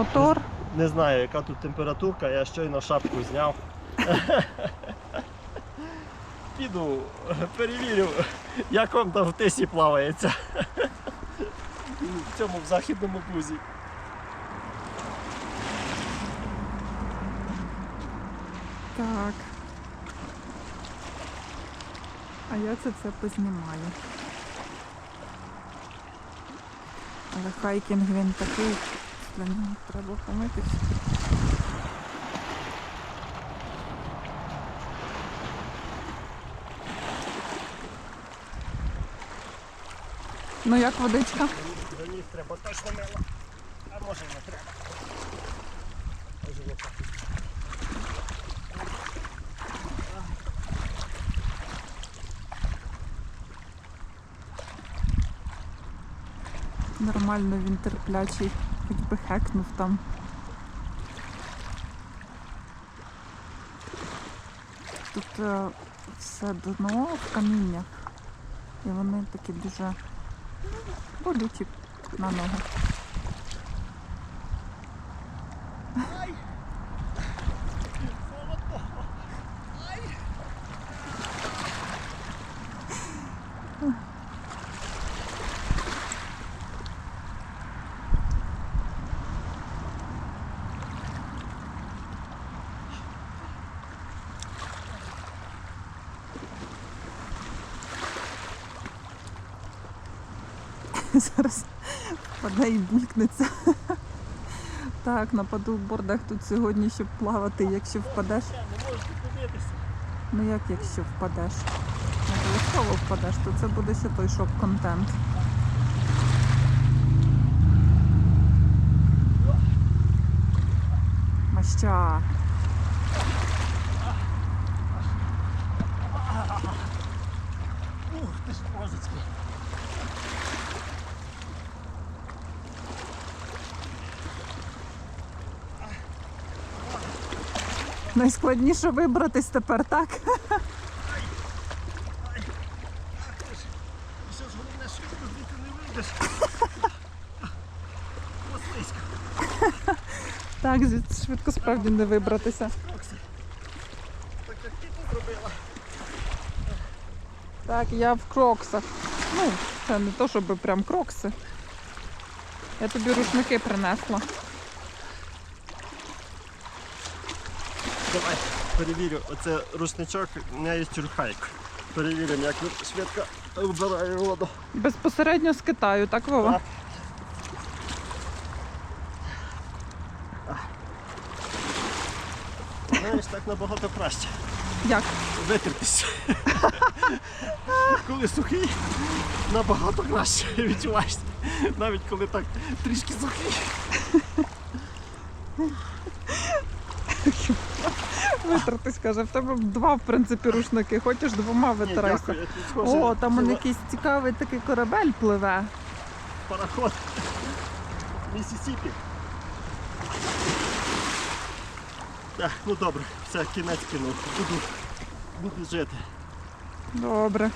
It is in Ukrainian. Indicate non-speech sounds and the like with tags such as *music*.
Мотор. Не знаю, яка тут температурка, я щойно шапку зняв. *laughs* Піду, перевірю, як вам там в тисі плавається. В цьому в західному бузі. Так. А я це все познімаю. Але хайкінг він такий, для нього треба помитись. Ну як водичка? До ніг треба точно мило. А може не треба. Може лопати. Нормально він терплячий, хоч би хекнув там. Тут е, все дно в каміннях. І вони такі дуже болючі на ногу. *laughs* Зараз впаде і булькнеться. Так, на падлбордах тут сьогодні, щоб плавати, якщо впадеш. Ну як якщо впадеш? Обов'язково впадеш, то це буде ще той шок-контент. Маща. Найскладніше вибратись тепер, так? Що не вийдеш. Так, звідси швидко справді не вибратися. Так як ти тут зробила. Так, я в кроксах. Ну, це не то, щоб прям крокси. Я тобі рушники принесла. Давай перевірю. Оце рушничок не тюрхайк. Перевіримо, як швидко вбирає воду. Безпосередньо з Китаю, так, Вова? Так. Знаєш, так набагато краще. Як? Витертися. коли сухий, набагато краще відчуваєш. Навіть коли так трішки сухий. *laughs* Витертись, каже, в тебе два, в принципі, рушники. Хочеш двома схоже, О, там он якийсь цікавий такий корабель пливе. пароход. Місісіпі. Так, ну добре, все, кінець кинув. Буду, буду жити. Добре.